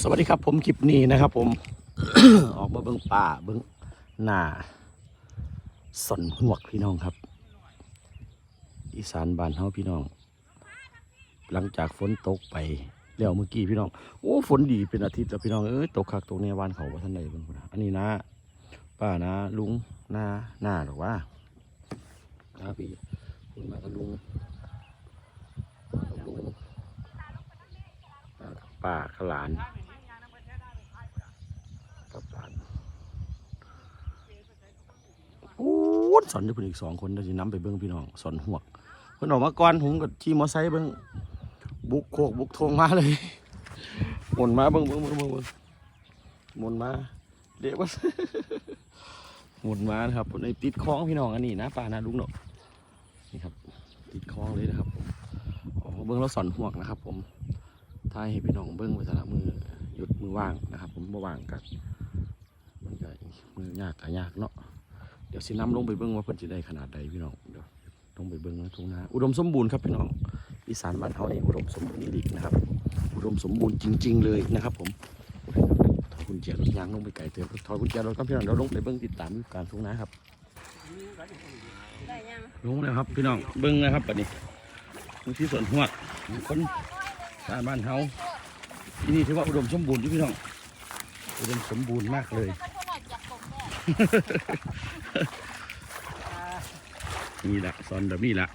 สวัสดีครับผมคลิปนี้นะครับ ผม ออกมาเบิ้งป่าเบิ้งหน้าสนหวกพี่น้องครับ อีสานบ้านเฮาพี่น้อง หลังจากฝนตกไปแล้วเมื่อกี้พี่น้องโอ้ฝนดีเป็นอาทิตย์แล้วพี่น้องเอ้ยตกคักตกในวานเขาว่าท่านใดบิ่งนะอันนี้นะ ป้านะ ลุงหน้าหน้าหรือว่านะพี่คุณมากับลุงลุงป้ากับหลานกับหลาน โอ้ยสอนได้เพิ่นอีกสองคนเดี๋ยวสินํไปเบิ่งพี่น้องสอนหวกเพิ่นออกมาก่อนผมกับขี่มอไซค์เบิ่งบุกโคกบุกทงมาเลยหมุนมาเบิ่งเบิ่งเบิ่งเบิ่งหมุนมาเดี๋ยวว่าหมุนมานะครับในติดคล้องพี่น้องอันนี้นะป่านะลุงเนาะนี่ครับ ติดคล้องเลยนะครับเบิ้งแล้วสอนห่วงนะครับ ผมท้ายให้พี่น้องเบิ้งไว้สละมือหยุดมือว่างนะครับ ผมบ่ว่างกันมันก็มือยากก็ยากเนาะ ดี๋ยวสิน้ำลงไปเบิ้งว่าเพิ่นจะได้ขนาดใดพี่น้องเดี๋ยวลงไปเบิ้งนะทุ่งนาอุดมสมบูรณ์ครับพี่น้องอีสานบ้านเฮานี่อุดมสมบูรณ์อีหลีนะครับ อุดมสมบูรณ์จริง ๆ เลยนะครับ ผมถอยกุญแจรถยางลงไปไกลเติมถอยกุญแจรถก็พี่น้องเราลงไปเบิ้งติดตามการทุ่งนาครับได้ยังลงแล้วครับพี่น้องเบิ้งนะครับปัดนี้พื้นที่สวนหัวคนชาวบ้านเฮาที่นี่ถือว่าอุดมสมบูรณ์อยู่พี่น้องอุดมสมบูรณ์มากเลย นี่แหละซอนแบบนี้แหละ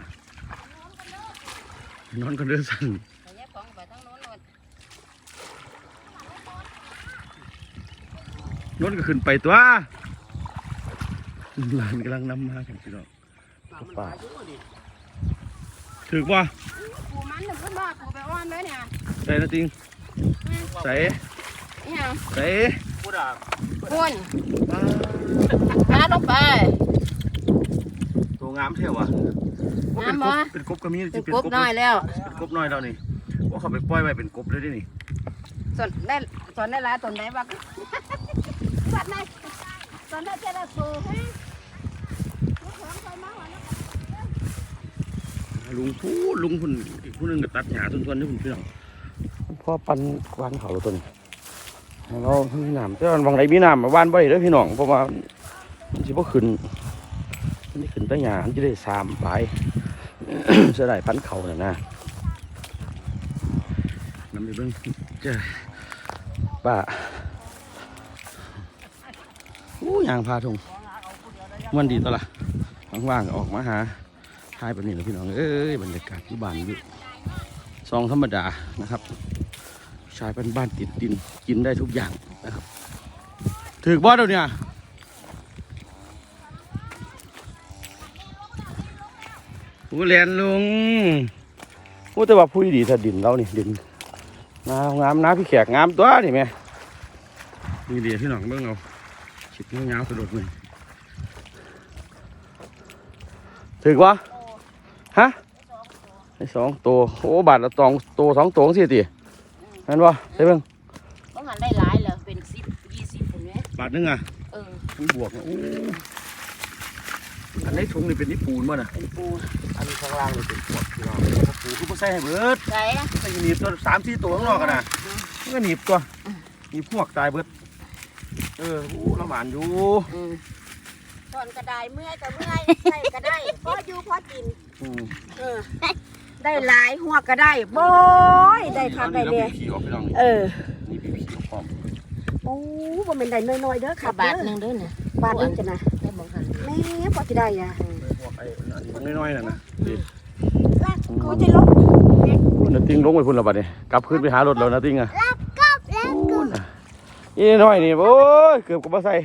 นอนก็เดินสั่นแต่ยายของไปทั้งโน้นหมดนอนก็ขึ้นไปตัวหลานกำลังนำมากันพี่น้องป่าถือว่าปูมันหนึ่งขึ้นบ้าปูไปอ้อนเลยเนี่ยใส่นะจริงใส่นี่ยังใส่ คุณพาลงไป ตัวงามเท่วะงามบ่เป็นกบกระมีเป็นกบน้อยแล้ว เป็นกบน้อยแล้วนี่ว่าเขาไปปล่อยไว้เป็นกบเลยดินี่ส่วนได้ส่วนได้หลายส่วนได้บ้าง ส่วนได้ส่วนได้เจริญสูงลุงพูดลุงพุ่นอีกผู้หนึงก็ตัดหญ้าต้นๆนี่พุ่นพี่น้องพ่อปันวานเขาตัวนี้ให้ เรามีน้ำแต่วันบางไรมีน้ำมาวานบ่ได้เด้อพี่น้องเพราะว่ามันสิบ่ขึ้นมันสิขึ้นต่หญ้ามันจะได้สามปลายเสียดายพันเขาน่ะนะน้ำไปเบิ่งเจ้าป้าอู้ยางพาทงมันดีตัวละว่างๆก็ออกมาหาทายแบบนี้แหละพี่น้องเอ้ยบรรยากาศที่บ้านอยู่ซองธรรมดานะครับ ชายเป็นบ้านติดดินกินได้ทุกอย่างนะครับ ถือบ่เดี๋ยวนี้ผู้เรียนลุงผู้แต่ว่าผู้ดีถ้าดินเรานี่ดินงามงามนะพี่แขกงามตัวนี่แม่นี่เดียวพี่หนองเบิ่งเอาชิดเงาๆกระโดดเลยถือว่าฮะไอ้สองตัวโอ้บาทละตองตัวสองตัวสิตี นั่นวะใช่เบิ่งต้องหันได้หลายเลยเป็นสิบยี่สิบเห็นไหมบาทหนึงอะเออมันบวกนะโอ้อันนี้ถุงนี่เป็นนี่ปูนมั้งนะเป็นปูอันนี้ข้างล่างนี่เป็นพวกพี่น้องปูคือพวกใส่ให้เบิดใส่ใส่หนีบตัวสามสี่ตัวข้างนอกกันนะมันก็หนีบตัวหนีบพวกตายเบิดเออโอ้ละหมานอยู่อืมตอนกระไดเมื่อยก็เมื่อยใส่ก็ได้พออยู่พอกินอืมเออ ได้หลายหัวก็ได้โบยได้คักได้อาเนี่ยพี่ขี่ออกพี่น้องนี่เออนี่พี่ขี่ออกพร้อมโอ้บ่เป็นได้น้อยๆเด้อครับบาทหนึ่งเด้วยนะบาทหนึงจ้ะนะได้บอกกันแม่พอสิได้อะพวกไอ้อันนี้มันน้อยๆน่ะนะนี่ลากกูจะลบนาติ้งลงไปพุ่นและบัดนี่กลับขึ้นไปหารถแล้วนาติ้งอะพูนน่ะนี่น้อยนี่โอ้ยเกือบกับมาใส่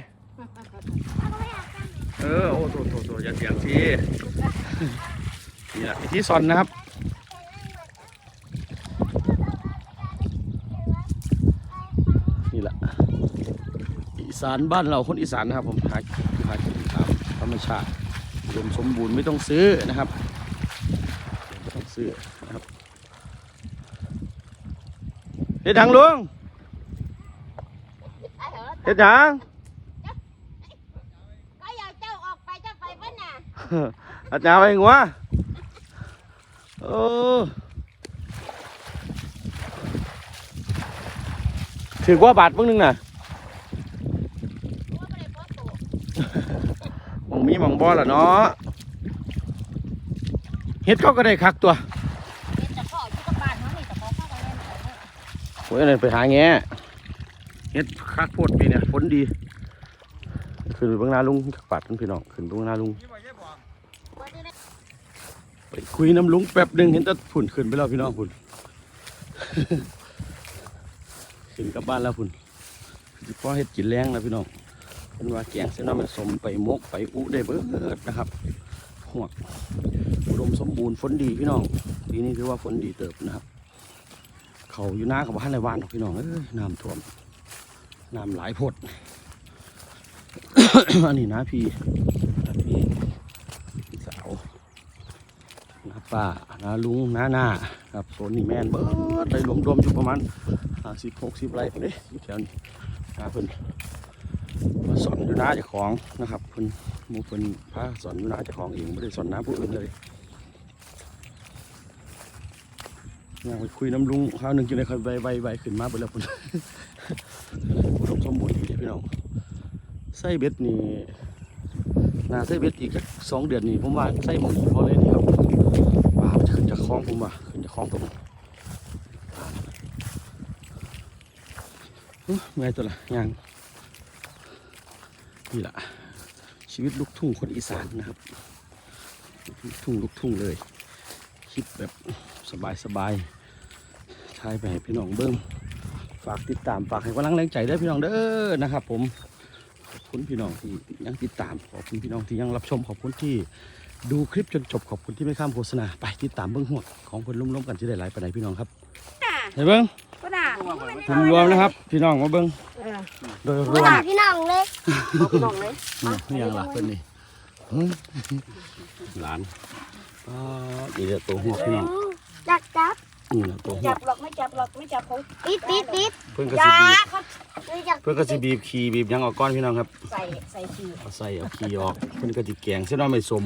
เออโอ้โตโตโตอย่าเสียงสินี่แหละที่ซอนนะครับนี่แหละอีสานบ้านเราคนอีสานนะครับผมหาหากินตามธรรมชาติอุดมสมบูรณ์ไม่ต้องซื้อนะครับไม่ต้องซื้อนะครับเฮ็ดหยังลุงเฮ็ดหยังก็อยากเจ้าออกไปเจ้าไปเพิ่นน่ะอาจารย์ไปหัวโอ้ถือว่าบาทเพิ่งนึงน่ะหม องมีหมองบอล่ะเนาะเฮ็ดเขาก็ได้คักตัวเป็นจะพ่ออยู่กับบ้านเนาะนี่จะพ่อพ่อกันเลยโอ้ยนั่นไปหาแง่เฮ็ดคักโพดปีเนี่ยฝนดี ขึ้นไปเบื้องหน้าลุงจักปัดกันพี่น้องขึ้นไปเบื้องหน้าลุงไปคุยน้ำลุงแป๊บหนึ่งเห็นแต่ฝุ่นขึ้นไปแล้วพี่น้องฝุ่นขึ้นกลับบ้านแล้วฝุ่นพอเห็ดกินแรงแล้วพี่น้อง เป็นว่าแกงเส้นน้ำมันสมไปมกไปอุได้เบิดนะครับหวกอุดมสมบูรณ์ฝนดีพี่น้องปีนี้ถือว่าฝนดีเติบนะครับ เขาอยู่หน้ากับบ้านในบ้านหรอกพี่น้องเอ้ยน้ำท่วมน้ำหลายพดอันนี้นะพี่นะพี่สาวน้าป้าน้าลุงน้าหน้าครับโซนนี่แมนเบิดไปรวมๆอยู่ประมาณห้าสิบหกสิบไร่เด้อยู่แถวนี้นาเพิ่น มาสอนอยู่น้าเจ้าของนะครับเพิ่นมูเพิ่นพาสอนอยู่น้าเจ้าของเองไม่ได้สอนน้าผู้อื่นเลยอยากไปคุยน้ำลุงข้าวหนึ่งกินเลยค่อยใบใบใบขึ้นมาไปแล้วพุ่นอุดมสมบูรณ์ดีเลยพี่น้องไส้เบ็ดนี่นาไส้เบ็ดอีกสองเดือนนี่ผมว่าไส้หมองพอเลยนี่ครับว้าวจะขึ้นจากคลองผมว่ะขึ้นจากคลองผมอุ๊ยเมื่อตัวละยัง นี่แหละชีวิตลูกทุ่งคนอีสานนะครับ ลูกทุ่งลูกทุ่งเลยคิดแบบสบายสบายๆทายไปให้พี่น้องเบิ้งฝากติดตามฝากให้กำลังแรงใจด้วยพี่น้องเด้อนะครับ ผมขอบคุณพี่น้องที่ยังติดตามขอบคุณพี่น้องที่ยังรับชมขอบคุณที่ดูคลิปจนจบขอบคุณที่ไม่ข้ามโฆษณาไปติดตามเบื้องหัวดของเพิ่นล้มๆกันจะได้หลายปานใดพี่น้องครับเห็นเบิ้งก็ด่า ผมรวมนะครับ พี่น้องมาเบิ้งเออโดยรไม่วมด่าพี่น้องเลยเอาพี่น้องเลยนี่นี่ยังหลักเพิ่นนี่หึหลานอ๋อนี่แหละตัวหัวพี่น้องจับจับนี่แหละตัวหัวจับหรอกไม่จับหรอกไม่จับของปิดปิดปิดเพิ่นก็จ้าสิบีบเขาเลยจับเพิ่นก็สิบีบขี้บีบหยังออกก้อนพี่น้องครับ ใส่ใส่ขี้เอาใส่เอาขี้ออกเพิ่นก็สิแกงเส้นน้อยไม่สม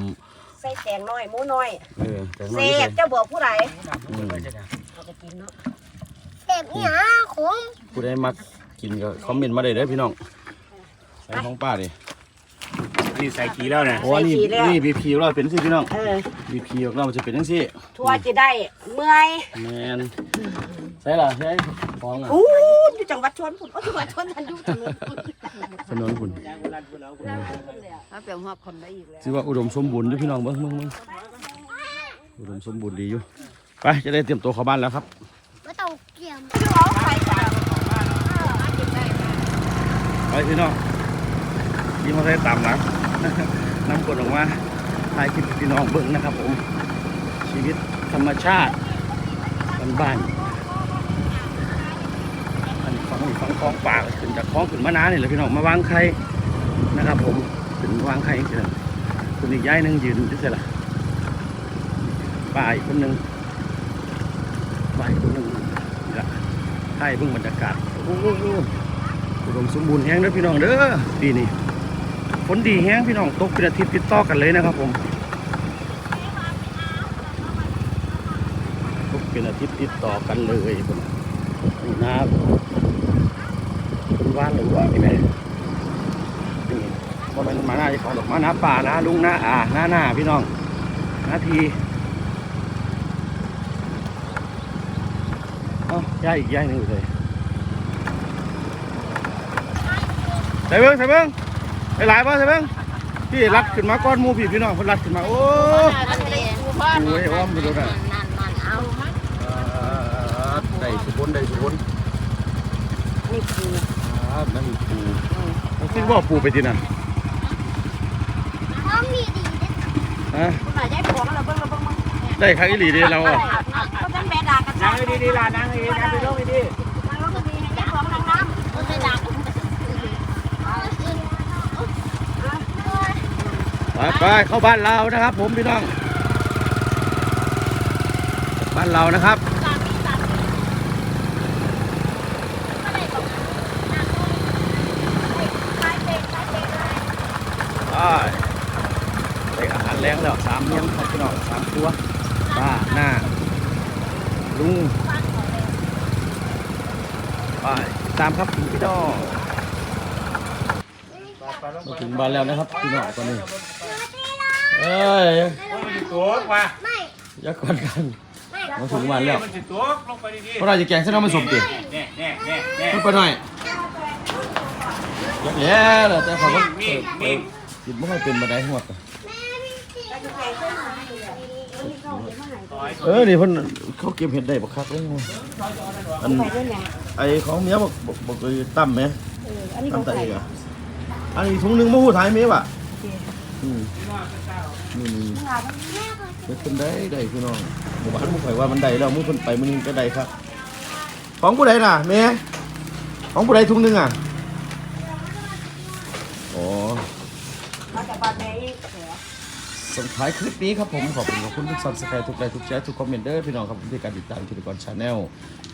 ใส่แตงน้อยหมูน้อยเออแต่น้อเสยใส่พเจ้าบอกผู้ใดอืมเอาไปกินเนาะ เจ็บเนี่ยขมผู้ใดมักกินก็คอมเมนต์มาได้เด้อพี่น้องใส่ของป้าดินี่ใส่ขี้แล้วนะโอ้นี่นี่บีบขี้เราเป็นสิพี่น้องเออบีบขี้ออกเรามันจะเป็นจังซี่ทัวร์จะได้เมื่อยแมนใช่ล่ะใช่ฟ้องอะอู้อยู่จังหวัดชนผุนโอ้จังหวัดชนทันอยุจังเลยถนนคุณเอาเปลี่ยนหัวคนได้อีกแล้วถือว่าอุดมสมบูรณ์อยู่พี่น้องเบิ้งเบิ้งเบิ้งอุดมสมบูรณ์ดีอยู่ไปจะได้เตรียมตัวเข้าบ้านแล้วครับ ไปพี่น้องยี่มาใส่ตามหลังนำกดออกมาถ่ายคลิปพี่น้องเบิ้งนะครับผม ชีวิตธรรมชาติบ้านๆอันนี้ฟังฟังคลองปากขึ้นจากคลองขึ้นมานานนี่แหละพี่น้องมาวางไข่นะครับ ผมขึ้นวางไข่เฉยๆคนอีกย้ายหนึงยืนอยู่เฉยๆล่ะป้าอีกคนหนึ่งป้าอีกคนหนึ่ง ให้เบิ่งบรรยากาศโอ้โหอุดมสมบูรณ์แห้งเด้อพี่น้องเด้อปีนี้ฝนดีแห้งพี่น้องตกเป็นอาทิตย์ติดต่อกันเลยนะครับผมตกเป็นอาทิตย์ติดต่อกันเลยผมนี่นาเป็นว่านหรือว่าไม่แม่นี่ว่ามันมาหน้าเจ้าของดอกมาหน้าป่านะลุงหน้าอ่าหน้าหน้าพี่น้องหน้าทีเอ้า ย้ายอีกย้ายหนึ่งอยู่เลยใส่เบิ้งใส่เบิ้งไปหลายป่ะใส่เบิ้งพี่รัดขึ้นมาก้อนหมูพี่พี่น้องคนรัดขึ้นมาโอ้โอ้อมไปดูนะนั่นนั่นอาอ่าได้สุบนได้สุบนนี่คือครับนั่นปูมันคิดว่าปูไปที่นั่นพร้อมมีดีเด้อะผู้ใดย้ายของเราบิ่งเราเบิ่งมึงได้ครั้งอีหลีดีเราอะ เขาจะแบดากันนั่งดีดีล่ะนั่งดีนั่งดีๆดีนางรถก็มีให้ย้ายของนามไปไปเข้าบ้านเรานะครับ ผมพี่น้อง บ้านเรานะครับไปได้อาหารแรงแล้วสามเลี้ยงครับพี่น้องสามตัวป้าหน้า ไปตามครับพี่น้องมาถึงบ้านแล้วนะครับพี่น้องตอนนี้เอ้ยมันจะตัวว่ะไม่อย่ากวนกันมาถึงบ้านแล้วมันจะตัวลงไปดีเพราะเราจะแกงเส้นน้ำมันสมติๆแน่แน่แน่แน่ขึ้นไปหน่อยยักแล้วเหรอแต่เขาก็มีเอมีอคิดไม่ค่อยเป็นมาได้หัวด เออนี่เพิ่นเขาเก็บเห็ดได้บักคักเลยอันไปด้วยไงไอ้ของเมียบอกบอกบอกไอ้ตั้มไหมเอออันนี้ขตั้อมงตะใครเอกอะอันนี้ถุงหนึงมาหูท้ายเมียว่ะอืมนี่นี่เฮ็ดเป็นได้ได้พี่น้องหมู่บ้านหมู่ข่อยว่ามันได้แล้วหมู่เพิ่นไปมื้อนึงก็ได้ครับ ของผู้ใดน่ะเมียของผู้ใดถุงหนึงอะอ๋อ มาจากบ้านแม่อีกแผล ส่งท้ายคลิปนี้ครับผม ขอบคุณขอบคุณทุกซับสไครต์ทุกไลค์ทุกแชร์ทุกคอมเมนต์เด้อพี่น้องครับที่การติดตามทีละกรชาแนล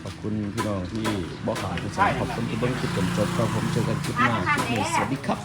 ขอบคุณพี่น้องที่บอกข่าวทุกท่านขอบคุณที่เบิ้งคลิปจนจบครับผมเจอกันคลิปหน้าคลิปนี้สวัสดีครับ